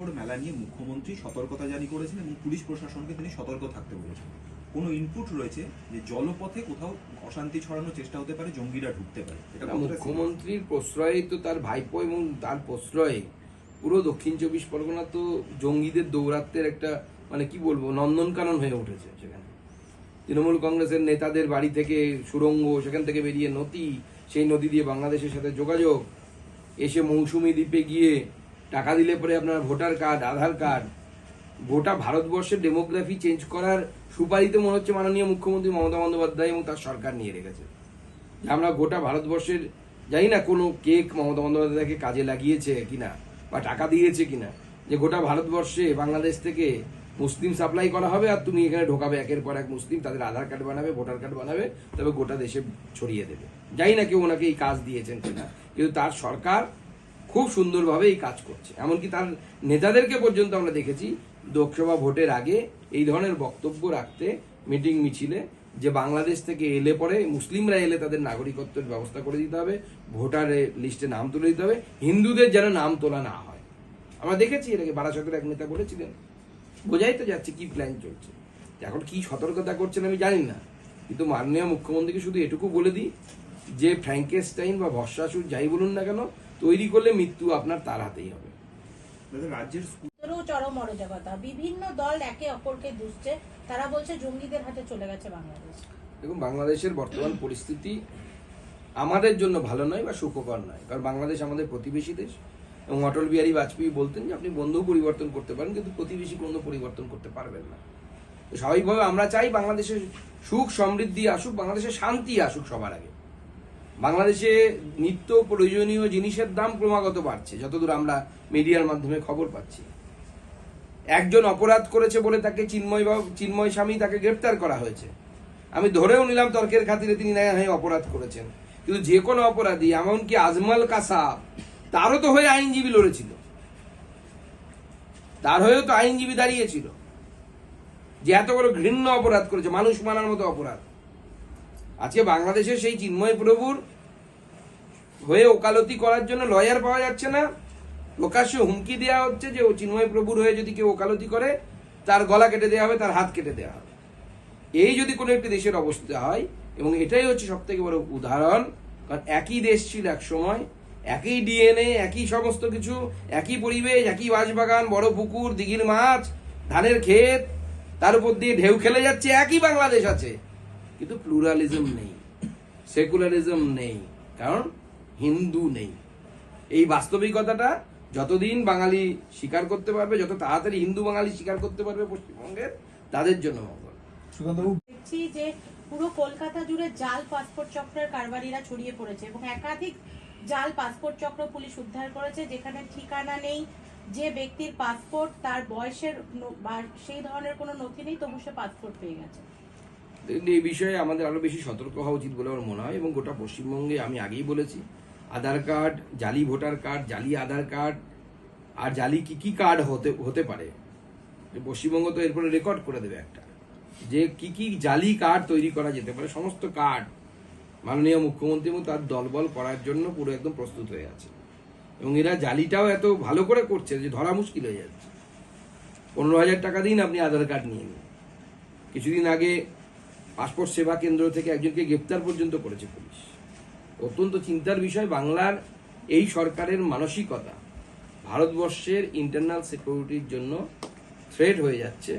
মেলা নিয়ে মুখ্যমন্ত্রী সতর্কতা জারি করেছেন এবং পুলিশ প্রশাসনকে তিনি সতর্ক থাকতে বলেছেন। কোনো ইনপুট রয়েছে যে জলপথে কোথাও অশান্তি ছড়ানোর চেষ্টা হতে পারে জঙ্গিরা ঢুকতে পারে? মুখ্যমন্ত্রীর প্রশ্রয়ে তো তার ভাইপো এবং তার প্রশ্রয়ে পুরো দক্ষিণ চব্বিশ পরগনা তো জঙ্গিদের দৌরাত্মের একটা মানে কি বলব নন্দনকানন হয়ে উঠেছে সেখানে। তৃণমূল কংগ্রেসের নেতাদের বাড়ি থেকে সুড়ঙ্গ সেখান থেকে বেরিয়ে নদী সেই নদী দিয়ে বাংলাদেশের সাথে যোগাযোগ এসে মৌসুমি দ্বীপে গিয়ে টাকা দিলে পরে আপনার ভোটার কার্ড, আধার কার্ড, গোটা ভারতবর্ষের ডেমোগ্রাফি চেঞ্জ করার সুপারিতে মনে হচ্ছে মাননীয় মুখ্যমন্ত্রী মমতা বন্দ্যোপাধ্যায় এবং তার সরকার নিয়ে রেখেছে। আমরা গোটা ভারতবর্ষের, জানি না কোনো কেক মমতা বন্দ্যোপাধ্যায়কে কাজে লাগিয়েছে কিনা বা টাকা দিয়েছে কিনা, যে গোটা ভারতবর্ষে বাংলাদেশ থেকে মুসলিম সাপ্লাই করা হবে আর তুমি এখানে ঢোকাবে একের পর এক মুসলিম, তাদের আধার কার্ড বানাবে, ভোটার কার্ড বানাবে, তবে গোটা দেশে ছড়িয়ে দেবে। জানি না কেউ ওনাকে এই কাজ দিয়েছেন কিনা, কিন্তু তার সরকার খুব সুন্দরভাবে এই কাজ করছে। এমনকি তার নেতাদেরকে পর্যন্ত আমরা দেখেছি লোকসভা ভোটের আগে এই ধরনের বক্তব্য রাখতে, মিটিং মিছিলে, যে বাংলাদেশ থেকে এলে পরে মুসলিমরা এলে তাদের নাগরিকত্বের ব্যবস্থা করে দিতে হবে ভোটার লিস্টে নাম তুলে দিতে হবে, হিন্দুদের যেন নাম তোলা না হয়। আমরা দেখেছি এটাকে বারাসতের এক নেতা বলেছিলেন। বোঝাই তো যাচ্ছে কি প্ল্যান চলছে। এখন কি সতর্কতা করছেন আমি জানি না। কিন্তু মাননীয় মুখ্যমন্ত্রীকে শুধু এটুকু বলে দিই, যে ফ্র্যাঙ্কেস্টাইন বা ভস্মাসুর যাই বলুন না কেন তৈরি করলে মৃত্যু আপনার তার হাতেই হবে। রাজ্যের চরম অরাজকতা বিভিন্ন দল একে অপরকে দুষছে। তারা বলছে জঙ্গিদের হাতে চলে গেছে বাংলাদেশ। দেখুন বাংলাদেশের বর্তমান পরিস্থিতি আমাদের জন্য ভালো নয় বা সুখকর নয়। কারণ বাংলাদেশ আমাদের প্রতিবেশী দেশ এবং অটল বিহারী বাজপেয়ী বলতেন যে আপনি বন্ধু পরিবর্তন করতে পারেন কিন্তু প্রতিবেশী বন্ধু পরিবর্তন করতে পারবেন না। তো স্বাভাবিকভাবে আমরা চাই বাংলাদেশের সুখ সমৃদ্ধি আসুক বাংলাদেশের শান্তি আসুক সবার আগে। বাংলাদেশে নিত্য প্রয়োজনীয় জিনিসের দাম ক্রমাগত বাড়ছে, যতদূর আমরা মিডিয়ার মাধ্যমে খবর পাচ্ছি। একজন অপরাধ করেছে বলে তাকে চিন্ময় চিন্ময় স্বামী তাকে গ্রেপ্তার করা হয়েছে। আমি ধরেও নিলাম তর্কের খাতিরে তিনি ন্যায় অপরাধ করেছেন। কিন্তু যে কোনো অপরাধী, এমনকি আজমাল কাসাব, তারও তো হয়ে আইনজীবী লড়েছিল। তার হয়েও তো আইনজীবী দাঁড়িয়েছিল। যে এত বড় ঘৃণ্য অপরাধ করেছে, মানুষ মানার মতো অপরাধ। আজকে বাংলাদেশের সেই চিন্ময় প্রভুর হয়ে ওকালতি করার জন্য লয়ার পাওয়া যাচ্ছে না। প্রকাশ্যে হুমকি দেওয়া হচ্ছে যে ও চিন্ময় প্রভুর হয়ে যদি কেউ ওকালতি করে, তার গলা কেটে দেওয়া হবে, তার হাত কেটে দেওয়া হবে। এই যদি কোনো একটি দেশের অবস্থা হয়, এবং এটাই হচ্ছে সব থেকে বড় উদাহরণ, কারণ একই দেশ ছিল এক সময়, একই ডিএনএ, একই সমস্ত কিছু, একই পরিবেশ, একই বাঁশবাগান, বড় পুকুর, দিঘির মাছ, ধানের ক্ষেত, তার উপর দিয়ে ঢেউ খেলে যাচ্ছে, একই বাংলাদেশ আছে। কিন্তু প্লুরালিজম নেই সেকুলারিজম নেই কারণ হিন্দু নেই। এই বাস্তবিকতাটা যতদিন বাঙালি স্বীকার করতে পারবে যত তাড়াতাড়ি হিন্দু বাঙালি স্বীকার করতে পারবে পশ্চিমবঙ্গের তাদের জন্য মঙ্গল। দেখছি যে পুরো কলকাতা জুড়ে জাল পাসপোর্ট চক্রের কারবারিরা ছড়িয়ে পড়েছে এবং একাধিক জাল পাসপোর্ট চক্র পুলিশ উদ্ধার করেছে যেখানে ঠিকানা নেই যে ব্যক্তির পাসপোর্ট তার বয়সের সেই ধরনের কোনো নথি নেই তবু সে পাসপোর্ট পেয়ে গেছে। এই বিষয়ে আমাদের আরও বেশি সতর্ক হওয়া উচিত বলে আমার মনে হয় এবং গোটা পশ্চিমবঙ্গে আমি আগেই বলেছি। আধার কার্ড, জালি ভোটার কার্ড, জালি আধার কার্ড আর জালি কি কি কার্ড হতে হতে পারে? পশ্চিমবঙ্গ তো এরপরে রেকর্ড করে দেবে একটা। যে কি কি জালি কার্ড তৈরি করা যেতে পারে, সমস্ত কার্ড মাননীয় মুখ্যমন্ত্রী এবং তার দলবল করার জন্য পুরো একদম প্রস্তুত হয়ে আছে। এবং এরা জালিটাও এত ভালো করে করছে যে ধরা মুশকিল হয়ে যাচ্ছে। পনেরো হাজার টাকা দিন আপনি আধার কার্ড নিয়ে নিন। কিছুদিন আগে পাসপোর্ট সেবা কেন্দ্র থেকে একজনকে গ্রেপ্তার পর্যন্ত করেছে পুলিশ। অত্যন্ত চিন্তার বিষয়, বাংলার এই সরকারের মানসিকতা ভারতবর্ষের ইন্টারনাল সিকিউরিটির জন্য থ্রেট হয়ে যাচ্ছে,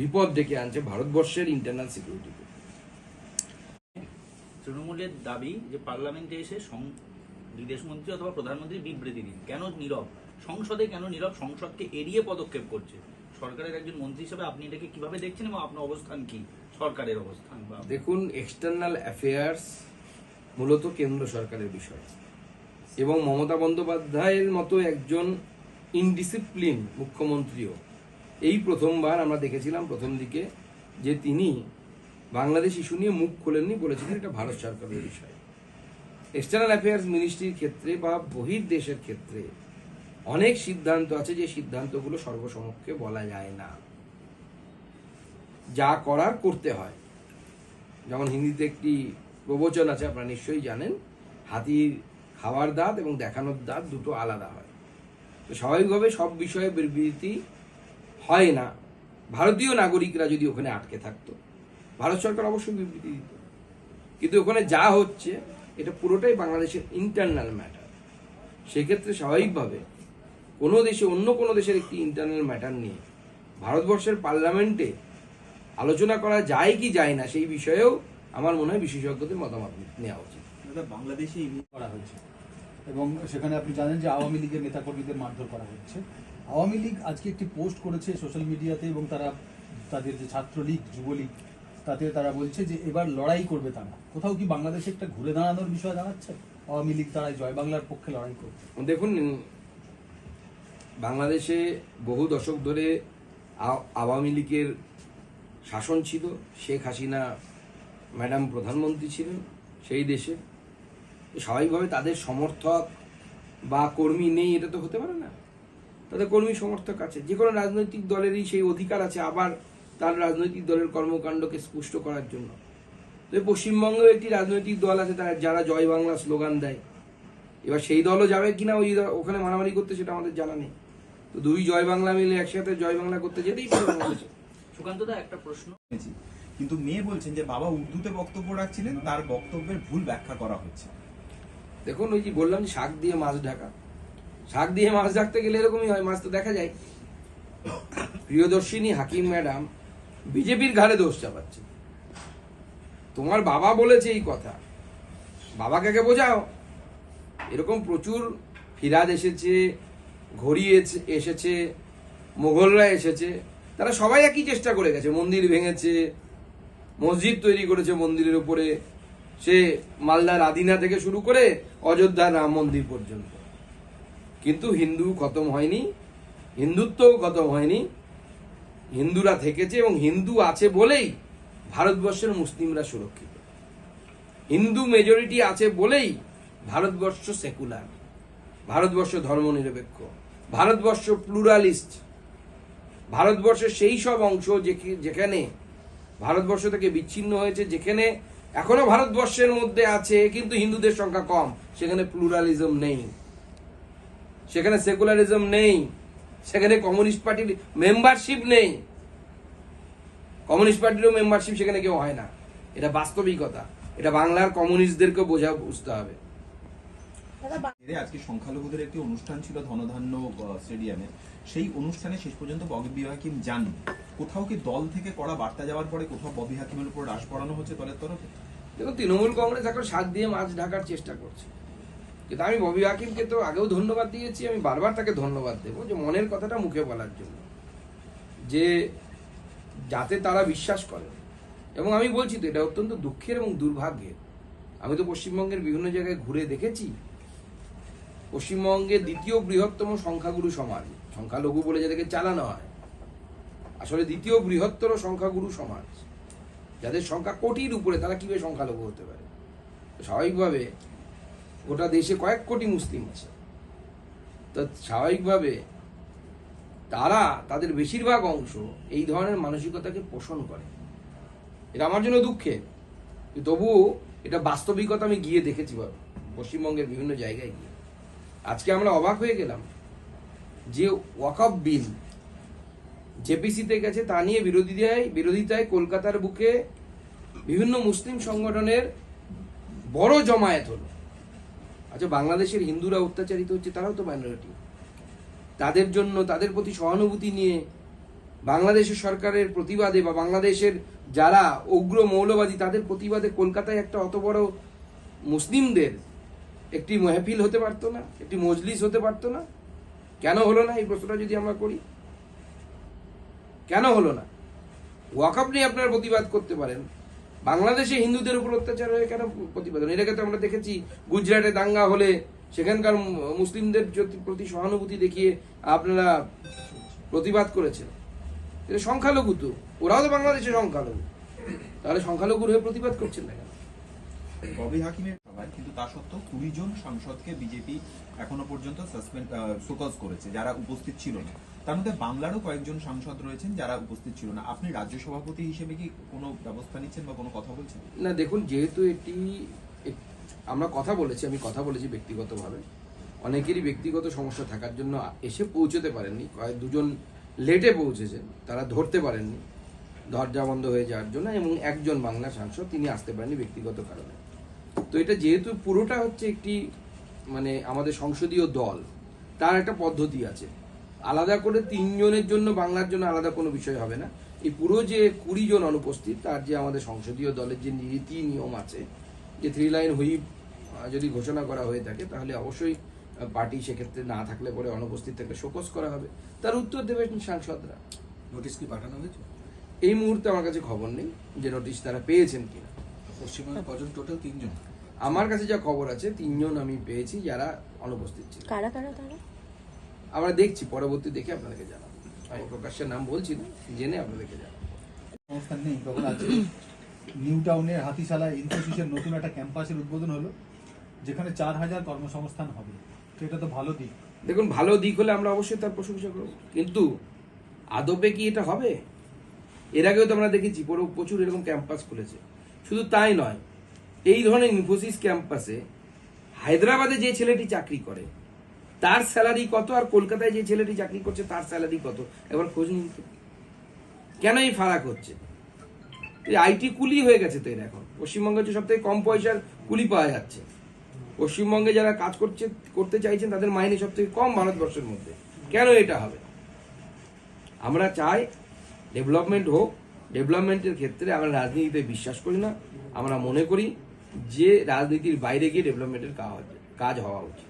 বিপদ ডেকে আনছে ভারতবর্ষের ইন্টারনাল সিকিউরিটিকে তৃণমূলের দাবি যে পার্লামেন্টে এসে বিদেশমন্ত্রী অথবা প্রধানমন্ত্রী বিবৃতি দিন। কেন নীরব? সংসদে কেন নীরব? সংসদকে এড়িয়ে পদক্ষেপ করছে। সরকারের একজন মন্ত্রী হিসেবে আপনি এটাকে কীভাবে দেখছেন এবং আপনার অবস্থান কি? সরকারের অবস্থান বা দেখুন এক্সটার্নাল অ্যাফেয়ার্স মূলত কেন্দ্র সরকারের বিষয়। এবং মমতা বন্দ্যোপাধ্যায়ের মতো একজন ইনডিসিপ্লিন মুখ্যমন্ত্রীও। এই প্রথমবার আমরা দেখেছিলাম প্রথম দিকে যে তিনি বাংলাদেশ ইস্যু নিয়ে মুখ খোলেননি বলেছিলেন, এটা ভারত সরকারের বিষয়। এক্সটার্নাল অ্যাফেয়ার্স মিনিস্ট্রির ক্ষেত্রে বা বহির দেশের ক্ষেত্রে অনেক সিদ্ধান্ত আছে যে সিদ্ধান্তগুলো সর্বসমক্ষে বলা যায় না। যা করার করতে হয়। যেমন হিন্দিতে একটি প্রবচন আছে, আপনারা নিশ্চয়ই জানেন, হাতির খাওয়ার দাঁত এবং দেখানোর দাঁত দুটো আলাদা হয়। তো স্বাভাবিকভাবে সব বিষয়ে বিবৃতি হয় না। ভারতীয় নাগরিকরা যদি ওখানে আটকে থাকতো, ভারত সরকার অবশ্যই বিবৃতি দিত। কিন্তু ওখানে যা হচ্ছে, এটা পুরোটাই বাংলাদেশের ইন্টারনাল ম্যাটার সেক্ষেত্রে স্বাভাবিকভাবে কোনো দেশে, অন্য কোনো দেশের একটি ইন্টারনাল ম্যাটার নিয়ে ভারতবর্ষের পার্লামেন্টে আলোচনা করা যায় কি যায় না সেই বিষয়েও আমার মনে হয় বিশেষজ্ঞদের মতামত নেওয়া উচিত। বাংলাদেশে করা হয়েছে এবং সেখানে আপনি জানেন যে আওয়ামী লীগের নেতাকর্মীদের মারধর করা হচ্ছে। আওয়ামী লীগ আজকে একটি পোস্ট করেছে সোশ্যাল মিডিয়াতে এবং তারা তাদের যে ছাত্রলীগ যুবলীগ তাতে তারা বলছে যে এবার লড়াই করবে তারা। কোথাও কি বাংলাদেশে একটা ঘুরে দাঁড়ানোর বিষয় দাঁড়াচ্ছে? আওয়ামী লীগ তারা জয় বাংলার পক্ষে লড়াই করবে দেখুন বাংলাদেশে বহু দশক ধরে আ- আওয়ামী লীগের শাসন ছিল, শেখ হাসিনা ম্যাডাম প্রধানমন্ত্রী ছিলেন সেই দেশে। স্বাভাবিকভাবে তাদের সমর্থক বা কর্মী নেই, এটা তো হতে পারে না। তাদের কর্মী সমর্থক আছে। যে কোনো রাজনৈতিক দলেরই সেই অধিকার আছে আবার তার রাজনৈতিক দলের কর্মকাণ্ডকে স্পুষ্ট করার জন্য। তো পশ্চিমবঙ্গেও একটি রাজনৈতিক দল আছে, তারা যারা জয় বাংলা স্লোগান দেয়। এবার সেই দলও যাবে কিনা, ওই ওখানে মারামারি করতে সেটা আমাদের জানা নেই। তো দুই জয় বাংলা মিলে একসাথে জয় বাংলা করতে যেতেই পারে বাংলাদেশে। সুকান্ত দা একটা প্রশ্ন। কিন্তু মেয়ে বলছেন যে বাবা উর্দুতে বক্তব্য রাখছিলেন তার বক্তব্যের ভুল ব্যাখ্যা করা হচ্ছে। দেখুন ওই যে বললাম যে শাক দিয়ে মাছ ঢাকা। শাক দিয়ে মাছ ঢাকতে গেলে এরকমই হয় মাছ তো দেখা যায়। প্রিয়দর্শিনী হাকিম ম্যাডাম বিজেপির ঘাড়ে দোষ চাপাচ্ছে। তোমার বাবা বলেছে এই কথা। বাবাকে বোঝাও। এরকম প্রচুর ফিরাদ এসেছে ঘড়ি এসে- এসেছে মোগলরা এসেছে। তারা সবাই একই চেষ্টা করে গেছে। মন্দির ভেঙেছে, মসজিদ তৈরি করেছে মন্দিরের উপরে। সে মালদার আদিনা থেকে শুরু করে অযোধ্যার রাম মন্দির পর্যন্ত। কিন্তু হিন্দু খতম হয়নি, হিন্দুত্বও খতম হয়নি। হিন্দুরা থেকেছে এবং হিন্দু আছে বলেই ভারতবর্ষের মুসলিমরা সুরক্ষিত। হিন্দু মেজরিটি আছে বলেই ভারতবর্ষ সেকুলার ভারতবর্ষ ধর্মনিরপেক্ষ। ভারতবর্ষ প্লুরালিস্ট ভারতবর্ষের সেই সব অংশ যেখানে ভারতবর্ষ থেকে বিচ্ছিন্ন হয়েছে যেখানে এখনও ভারতবর্ষের মধ্যে আছে কিন্তু হিন্দুদের সংখ্যা কম। সেখানে প্লুরালিজম নেই। সেখানে সেকুলারিজম নেই। সেখানে কমিউনিস্ট পার্টির মেম্বারশিপ নেই। কমিউনিস্ট পার্টিরও মেম্বারশিপ সেখানে কেউ হয় না। এটা বাস্তবিকতা। এটা বাংলার কমিউনিস্টদেরকে বোঝা বুঝতে হবে। আজকে সংখ্যালঘুদের একটি অনুষ্ঠান ছিল ধনধান্য স্টেডিয়ামে সেই অনুষ্ঠানে শেষ পর্যন্ত ববি হাকিম যান কোথাও কি দল থেকে কড়া বার্তা যাওয়ার পরে কোথাও ববি হাকিমের উপর রাশ পড়ানো হচ্ছে দলের তরফে? দেখুন, তৃণমূল কংগ্রেস এখন সাত দিয়ে মাছ ঢাকার চেষ্টা করছে। কিন্তু আমি ববি হাকিমকে তো আগেও ধন্যবাদ দিয়েছি, আমি বারবার তাকে ধন্যবাদ দেবো যে মনের কথাটা মুখে বলার জন্য। যে যাতে তারা বিশ্বাস করে। এবং আমি বলছি তো, এটা অত্যন্ত দুঃখের এবং দুর্ভাগ্যের। আমি তো পশ্চিমবঙ্গের বিভিন্ন জায়গায় ঘুরে দেখেছি। পশ্চিমবঙ্গের দ্বিতীয় বৃহত্তম সংখ্যাগুরু সমাজ। সংখ্যালঘু বলে যাদেরকে চালানো হয়। আসলে দ্বিতীয় বৃহত্তর সংখ্যাগুরু সমাজ। যাদের সংখ্যা কোটির উপরে, তারা কীভাবে সংখ্যালঘু হতে পারে? স্বাভাবিকভাবে গোটা দেশে কয়েক কোটি মুসলিম আছে। তো স্বাভাবিকভাবে তারা, তাদের বেশিরভাগ অংশ এই ধরনের মানসিকতাকে পোষণ করে। এটা আমার জন্য দুঃখে তবুও এটা বাস্তবিকতা আমি গিয়ে দেখেছি, পশ্চিমবঙ্গের বিভিন্ন জায়গায় গিয়ে। আজকে আমরা অবাক হয়ে গেলাম। যে ওয়াকফ বিল জেপিসিতে গেছে, তা নিয়ে বিরোধিতায় বিরোধিতায় কলকাতার বুকে বিভিন্ন মুসলিম সংগঠনের বড় জমায়েত হলো। আচ্ছা বাংলাদেশের হিন্দুরা অত্যাচারিত হচ্ছে, তারাও তো মাইনরিটি তাদের জন্য, তাদের প্রতি সহানুভূতি নিয়ে বাংলাদেশের সরকারের প্রতিবাদে বা বাংলাদেশের যারা উগ্র মৌলবাদী, তাদের প্রতিবাদে কলকাতায় একটা অত বড় মুসলিমদের একটি মেহফিল হতে পারতো না, একটি মজলিস হতে পারতো না। কেন হলো না এই প্রশ্নটা যদি আমরা করি? কেন হলো না? ওয়াকআপ নিয়ে আপনারা প্রতিবাদ করতে পারেন। বাংলাদেশে হিন্দুদের উপর অত্যাচার হয়ে কেন প্রতিবাদ? এটাকে তো আমরা দেখেছি, গুজরাটে দাঙ্গা হলে সেখানকার মুসলিমদের প্রতি- সহানুভূতি দেখিয়ে আপনারা প্রতিবাদ করেছেন। এটা সংখ্যালঘু তো। ওরাও তো বাংলাদেশের সংখ্যালঘু। তাহলে সংখ্যালঘুর হয়ে প্রতিবাদ করছেন না কেন? কিন্তু তা সত্ত্বেও কুড়ি জন সাংসদকে বিজেপি এখনও পর্যন্ত সাসপেন্ড করেছে, যারা উপস্থিত ছিল না। তার মধ্যে বাংলারও কয়েকজন সাংসদ রয়েছেন যারা উপস্থিত ছিল না। আপনি রাজ্য সভাপতি হিসেবে কি কোনো ব্যবস্থা নিচ্ছেন বা কোনো কথা বলছেন? না, দেখুন, যেহেতু এটি আমরা কথা বলেছি, আমি কথা বলেছি ব্যক্তিগতভাবে। অনেকেরই ব্যক্তিগত সমস্যা থাকার জন্য এসে পৌঁছতে পারেননি। কয়েক দুজন লেটে পৌঁছেছে তারা ধরতে পারেননি। দরজা বন্ধ হয়ে যাওয়ার জন্য এবং একজন বাংলা সাংসদ, তিনি আসতে পারেননি ব্যক্তিগত কারণে। তো এটা যেহেতু পুরোটা হচ্ছে একটি মানে আমাদের সংসদীয় দল তার একটা পদ্ধতি আছে। আলাদা করে তিনজনের জন্য বাংলার জন্য আলাদা কোনো বিষয় হবে না। এই পুরো যে কুড়ি জন অনুপস্থিত তার যে আমাদের সংসদীয় দলের যে নীতি নিয়ম আছে যে থ্রি লাইন হুইপ যদি ঘোষণা করা হয়ে থাকে তাহলে অবশ্যই পার্টি সেক্ষেত্রে না থাকলে পরে অনুপস্থিত থেকে শোকস করা হবে। তার উত্তর দেবেন সাংসদরা। নোটিশ কি পাঠানো হয়েছে? এই মুহূর্তে আমার কাছে খবর নেই যে নোটিশ তারা পেয়েছেন কিনা। পশ্চিমবঙ্গে কজন টোটাল তিনজন। আমার কাছে যা খবর আছে তিনজন আমি পেয়েছি যারা অনুপস্থিত ছিল। কারা কারা তারা আমরা দেখছি পরবর্তী দেখে আপনাদেরকে জানাব। আমি প্রকাশ্যের নাম বলছি না জেনে আপনাদেরকে জানাব। সংস্থান নেই তখন আজকে নিউ টাউনের হাতিশালায় ইনফোসিসের নতুন একটা ক্যাম্পাসের উদ্বোধন হলো যেখানে চার হাজার কর্মসংস্থান হবে। তো এটা তো ভালো দিক। দেখুন ভালো দিক হলে আমরা অবশ্যই তার প্রশংসা করব। কিন্তু আদবে কি এটা হবে? এর আগেও তো আমরা দেখেছি পুরো প্রচুর এরকম ক্যাম্পাস খুলেছে। শুধু তাই নয়, এই ধরনের ইনফোসিস ক্যাম্পাসে হায়দ্রাবাদে যে ছেলেটি চাকরি করে, তার স্যালারি কত আর কলকাতায় যে ছেলেটি চাকরি করছে, তার স্যালারি কত? এবার খোঁজ নিন। কেন এই ফারাক হচ্ছে? আইটি কুলি হয়ে গেছে তো এর এখন। পশ্চিমবঙ্গে হচ্ছে সব থেকে কম পয়সার কুলি পাওয়া যাচ্ছে। পশ্চিমবঙ্গে যারা কাজ করছে, করতে চাইছেন, তাদের মাইনে সব থেকে কম ভারতবর্ষের মধ্যে। কেন এটা হবে? আমরা চাই ডেভেলপমেন্ট হোক ডেভেলপমেন্টের ক্ষেত্রে আমরা রাজনীতিতে বিশ্বাস করি না। আমরা মনে করি যে রাজনীতির বাইরে গিয়ে ডেভেলপমেন্টের কাজ হওয়া উচিত।